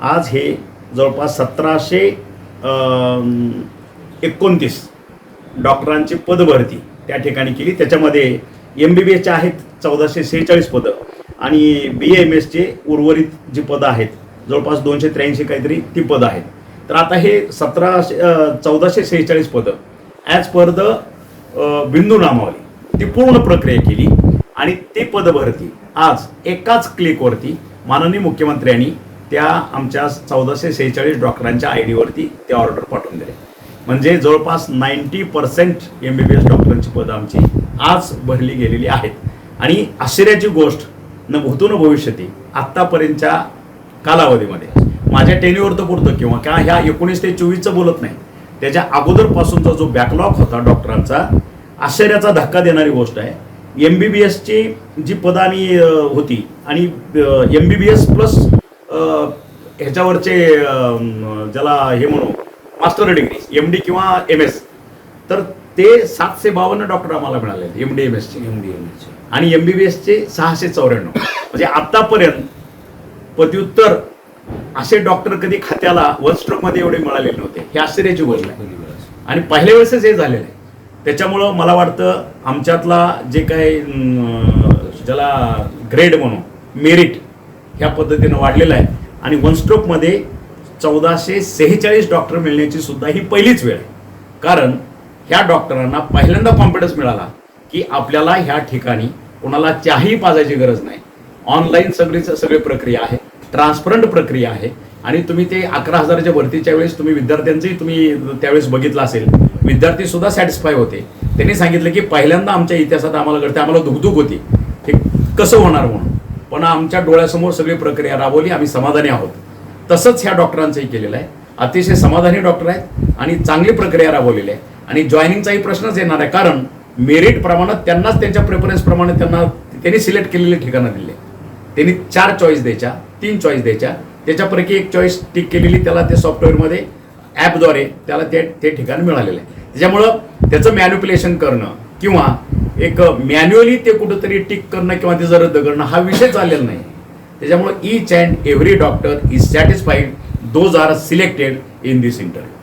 आज हे जवळपास सतराशे एकोणतीस डॉक्टरांची पदभरती त्या ठिकाणी केली. त्याच्यामध्ये एम बी बी एसच्या आहेत चौदाशे सेहेचाळीस पदं आणि बी एम एसचे उर्वरित जी पदं आहेत जवळपास दोनशे त्र्याऐंशी काहीतरी ती पदं आहेत. तर आता हे सतराशे चौदाशे सेहेचाळीस पदं ॲज पर द बिंदू नामावली ती पूर्ण प्रक्रिया केली आणि ते पदभरती आज एकाच क्लिकवरती माननीय मुख्यमंत्र्यांनी त्या आमच्या चौदाशे सेहेचाळीस डॉक्टरांच्या आय डीवरती ते ऑर्डर पाठवून दिले. म्हणजे जवळपास ninety percent M B B S डॉक्टरांची पदं आमची आज भरली गेलेली आहेत. आणि आश्चर्याची गोष्ट न भूतून भविष्यती आत्तापर्यंतच्या कालावधीमध्ये माझ्या टेनीवर तर पुरतं किंवा का ह्या एकोणीस ते चोवीसचं बोलत नाही त्याच्या अगोदरपासूनचा जो बॅकलॉग होता डॉक्टरांचा आश्चर्याचा धक्का देणारी गोष्ट आहे. एम बी बी एसची जी पदं आणि होती आणि M B B S plus ह्याच्यावरचे ज्याला हे म्हणू मास्टर डिग्री एम डी किंवा एम एस तर ते सातशे बावन्न डॉक्टर आम्हाला मिळाले एम डी एम एसचे एम डी एम आणि एम बी बी एसचे सहाशे चौऱ्याण्णव. म्हणजे आतापर्यंत पदव्युत्तर असे डॉक्टर कधी खात्याला वन स्ट्रोकमध्ये एवढे मिळालेले नव्हते. हे आश्चर्याची गोष्ट आहे. आणि पहिल्या वेळेसच हे झालेलं आहे. त्याच्यामुळं मला वाटतं आमच्यातला जे काही ज्याला ग्रेड म्हणू मेरिट ह्या पद्धतीनं वाढलेलं आहे. आणि वन स्ट्रोकमध्ये चौदाशे सेहेचाळीस डॉक्टर मिळण्याची सुद्धा ही पहिलीच वेळ आहे. कारण ह्या डॉक्टरांना पहिल्यांदा कॉन्फिडन्स मिळाला की आपल्याला ह्या ठिकाणी कोणाला चहाही पाजायची गरज नाही. ऑनलाईन सगळी सगळी प्रक्रिया आहे. ट्रान्सपरंट प्रक्रिया आहे. आणि तुम्ही ते अकरा हजाराच्या भरतीच्या वेळेस तुम्ही विद्यार्थ्यांचंही तुम्ही त्यावेळेस बघितलं असेल. विद्यार्थी सुद्धा सॅटिस्फाय होते. त्यांनी सांगितलं की पहिल्यांदा आमच्या इतिहासात आम्हाला घडते आम्हाला दुखदुख होती. हे कसं होणार म्हणून? पण आमच्या डोळ्यासमोर सगळी प्रक्रिया राबवली आम्ही समाधानी आहोत. तसंच ह्या डॉक्टरांचंही केलेलं आहे. अतिशय समाधानी डॉक्टर आहेत आणि चांगली प्रक्रिया राबवलेली आहे. आणि जॉईनिंगचाही प्रश्नच येणार आहे कारण मेरिट प्रमाणात त्यांनाच त्यांच्या प्रेफरन्सप्रमाणे त्यांना त्यांनी सिलेक्ट केलेले ठिकाणं दिले. त्यांनी चार चॉईस द्यायच्या तीन चॉईस द्यायच्या. त्याच्यापैकी एक चॉईस टिक केलेली त्याला ते सॉफ्टवेअरमध्ये ॲपद्वारे त्याला ते ते ठिकाण मिळालेलं आहे. त्याच्यामुळं त्याचं मॅन्युप्युलेशन करणं किंवा एक मॅन्युअली ते कुठंतरी टिक करणं किंवा ते रद्द करणं हा विषय चाललेला नाही. त्याच्यामुळं each and every doctor is satisfied those are selected in this interview